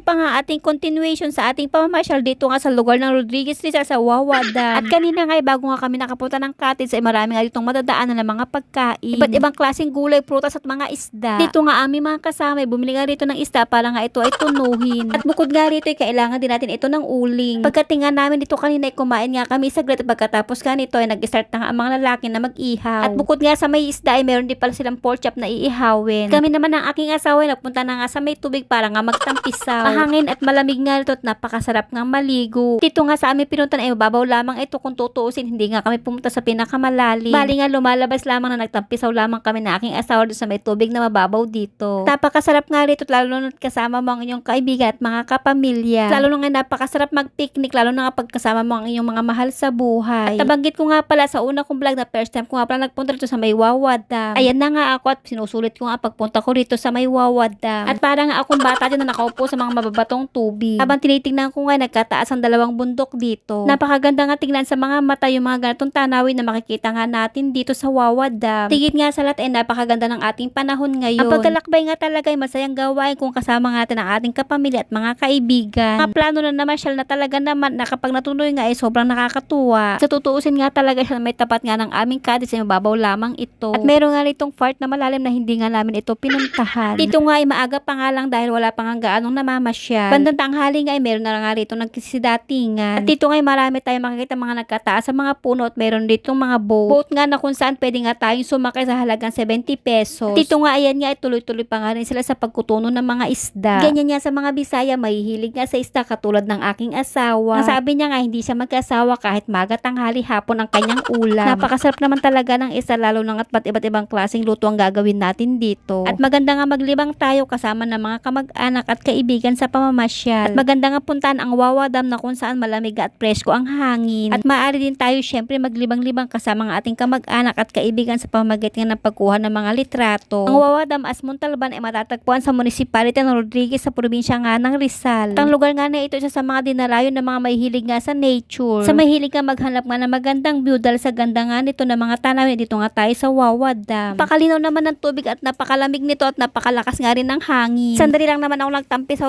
pa nga ating continuation sa ating pamamasyal dito nga sa lugar ng Rodriguez Rizal sa Wawa Dam. At kanina nga, eh, bago nga kami nakapunta ng cottage, ay marami nga ditong madadaanan ng mga pagkain. Iba't ibang klaseng gulay, prutas at mga isda. Dito nga aming mga kasama, ay bumili nga rito ng isda para nga ito ay tunuhin. At bukod nga rito, ay kailangan din natin ito ng uling. Pagkatinga namin dito kanina, ay kumain nga kami saglit at pagkatapos nga nito, ay nag-start na nga ang mga lalaki na mag-ihaw. At bukod nga sa may isda, ay meron din pala silang pork chop na iihawin. Kami naman ng aking asawa, ay nagpunta na nga sa may tubig para nga magtampisaw. Mahangin at malamig nga ito at napakasarap nga maligo. Dito nga sa amin pinuntan ay mababaw lamang ito kung tutuusin. Hindi nga kami pumunta sa pinakamalalim. Bali nga lumalabas lamang na nagtampisaw lamang kami na aking asawa doon sa may tubig na mababaw dito. Napakasarap nga rito lalo na kasama mo ang inyong kaibigan at mga kapamilya. Lalo na nga napakasarap mag-picnic lalo na kapag kasama mo ang inyong mga mahal sa buhay. At nabanggit ko nga pala sa una kong vlog na first time ko nga pala nagpunta rito sa may Wawad Dam. Ayan na nga ako at sinusulit ko nga pagpunta ko rito sa may Wawad Dam. At parang nga akong bata din na nakaupo sa mga mababatong tubig. Habang tinitingnan ko nga nagkataas ang dalawang bundok dito. Napakaganda nga tingnan sa mga mata yung mga ganitong tanawin na makikita nga natin dito sa Wawad Dam. Tigit nga sa lahat ay napakaganda ng ating panahon ngayon. Ang pagkalakbay nga talaga ay masayang gawain kung kasama natin ang ating kapamilya at mga kaibigan. Mga plano na naman siya na talaga naman na kapag natuloy nga ay sobrang nakakatuwa. Sa tutuusin nga talaga siya may tapat nga ng aming cottage ay mababaw lamang ito. At meron nga nitong fart na malalim na hindi nga namin ito pinuntahan. Dito nga ay maaga pa nga lang dahil wala pa nga gaanong namamasyal. Bandang tanghali nga ay meron na nga rito nagkisidatingan. At dito nga ay marami tayong makikita mga nagkataas sa mga puno at meron dito mga boat. Boat nga na kung saan pwede nga tayong sumakay sa halagang 70 pesos. At dito nga ayan nga ay tuloy-tuloy pa nga rin sila sa pagkutuno ng mga isda. Ganyan nga sa mga Bisaya, mahihilig nga sa isda katulad ng aking asawa. Ang sabi niya nga hindi siya mag-asawa kahit maga tanghali hapon ang kanyang ulam. Napakasarap naman talaga ng isa lalo na at ba't iba't ibang klaseng luto ang gagawin natin dito. At maganda nga maglibang tayo kasama ng mga kamag-anak at kaibigan sa pamamasyal. At maganda nga puntahan ang Wawa Dam na kung saan malamig at presko ang hangin. At maaari din tayo syempre maglibang-libang kasama ng ating kamag-anak at kaibigan sa pamagitan ng pagkuha ng mga litrato. Ang Wawa Dam as Montalban ay matatagpuan sa munisipality ng Rodriguez sa probinsya nga ng Rizal. At ang lugar nga na ito isa sa mga dinalayo ng mga mahihilig nga sa nature. Sa mahilig nga maghanap nga ng magandang view dahil sa ganda nga nito ng mga tanawin dito nga tayo sa Wawa Dam. Napakalinaw naman ng tubig at napakalamig nito at napakalakas nga rin ng hangin. Sandali lang naman ako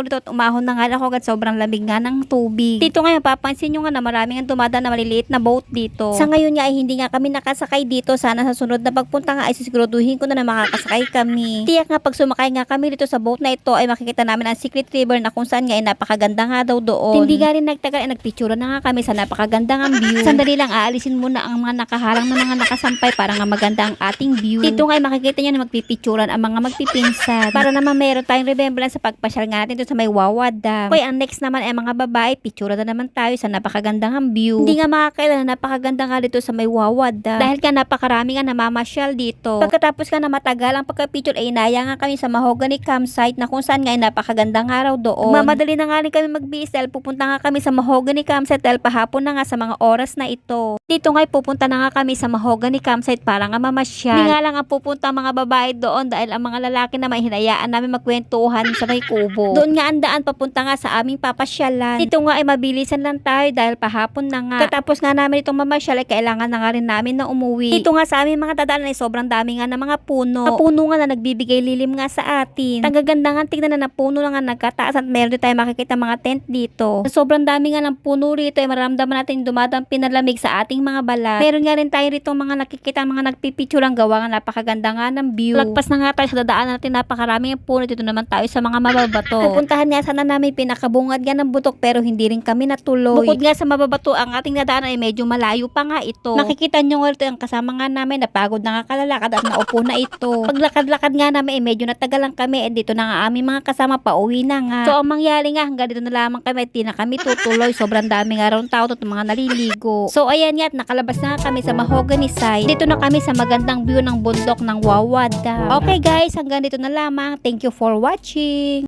dito at umahon na nga ako at sobrang lamig nga ng tubig. Dito nga papansin nyo nga na maraming ang dumadaan na maliliit na boat dito. Sa ngayon nga ay hindi nga kami nakasakay dito. Sana sa sunod na pagpunta nga ay sisiguraduhin ko na na makakasakay kami. Tiyak nga pag sumakay nga kami dito sa boat na ito ay makikita namin ang Secret River na kung saan nga ay napakaganda nga daw doon. Hindi nga rin nagtagal ay nagpicture na nga kami sa napakaganda nga view. Sandali lang aalisin muna ang mga nakaharang na mga nakasampay para nga maganda ang ating view. Dito nga ay makikita nyo na magpipicturan ang mga magpipinsan. Para naman meron tayong remembrance sa pagpasyal nga natin dito sa may Wawa Dam. Okay, ang next naman ay mga babae. Picture na naman tayo sa napakagandang view. Hindi nga makakailan na napakaganda nga dito sa may Wawa Dam. Dahil nga napakarami nga namamasyal dito. Pagkatapos nga na matagal ang pagka-picture ay inaya nga kami sa Mahogany Campsite na kung saan nga ay napakagandang araw doon. Mamadali na nga rin kami mag-BSL. Pupunta nga kami sa Mahogany Campsite dahil pahapon na nga sa mga oras na ito. Dito nga ay pupunta na nga kami sa Mahogany Campsite para nga mamasyal. Hindi nga lang ang pupunta ang mga babae doon dahil ang mga lalaki na may hinayaan namin magkwentuhan sa may kubo. Doon nga ang daan papunta nga sa aming papasyalan. Dito nga ay mabilisan lang tayo dahil pahapon na nga. Katapos nga namin itong mamasyal ay kailangan na nga rin namin na umuwi. Dito nga sa aming mga dadaanan ay sobrang dami nga ng mga puno. Mga puno nga na nagbibigay lilim nga sa atin. Ang gaganda nga tignan na na puno na nga nagkataas at meron tayo makikita mga tent dito. Sobrang dami nga ng puno rito ay maramdaman natin dumadang pinalamig sa ating mga balat. Meron nga rin tayo rito mga nakikita mga nagpipicture ang gawa nga napakaganda nga ng view. Lagpas na nga tayo sa dadaanan natin napakaraming puno dito naman tayo sa mga mababato. Pupuntahan nga sana namin pinakabungad nga ng butok pero hindi rin kami natuloy. Bukod nga sa mababato ang ating dadaanan ay medyo malayo pa nga ito. Nakikita nyo nga ito ang kasama nga namin napagod na nga kalalakad at naupo na ito. Paglakad-lakad nga namin ay medyo natagalan kami at dito na nga aming mga kasama pa uwi na nga. So ang mangyari nga hanggang dito na lamang kami at di na kami tutuloy. Sobrang dami nga raw tao at mga naliligo. So ayan nga at nakalabas na nga kami sa Mahogany side. Dito na kami sa magandang view ng bundok ng Wawada. Okay guys, hanggang dito na lamang. Thank you for watching.